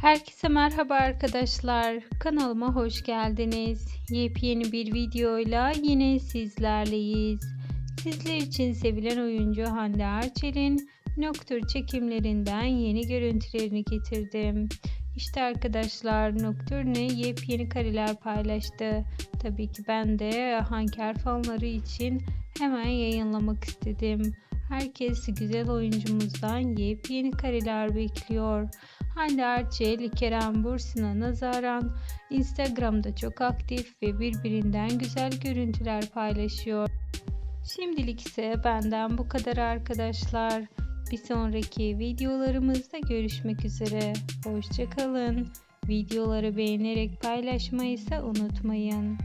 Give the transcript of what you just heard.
Herkese merhaba arkadaşlar. Kanalıma hoş geldiniz. Yepyeni bir videoyla yine sizlerleyiz. Sizler için sevilen oyuncu Hande Erçel'in Nocturne çekimlerinden yeni görüntülerini getirdim. İşte arkadaşlar Nocturne yepyeni kareler paylaştı. Tabii ki ben de Hanker fanları için hemen yayınlamak istedim. Herkes güzel oyuncumuzdan yepyeni kareler bekliyor. Hande Erçel, Kerem Bürsin'e nazaran Instagram'da çok aktif ve birbirinden güzel görüntüler paylaşıyor. Şimdilik ise benden bu kadar arkadaşlar. Bir sonraki videolarımızda görüşmek üzere. Hoşçakalın. Videoları beğenerek paylaşmayı ise unutmayın.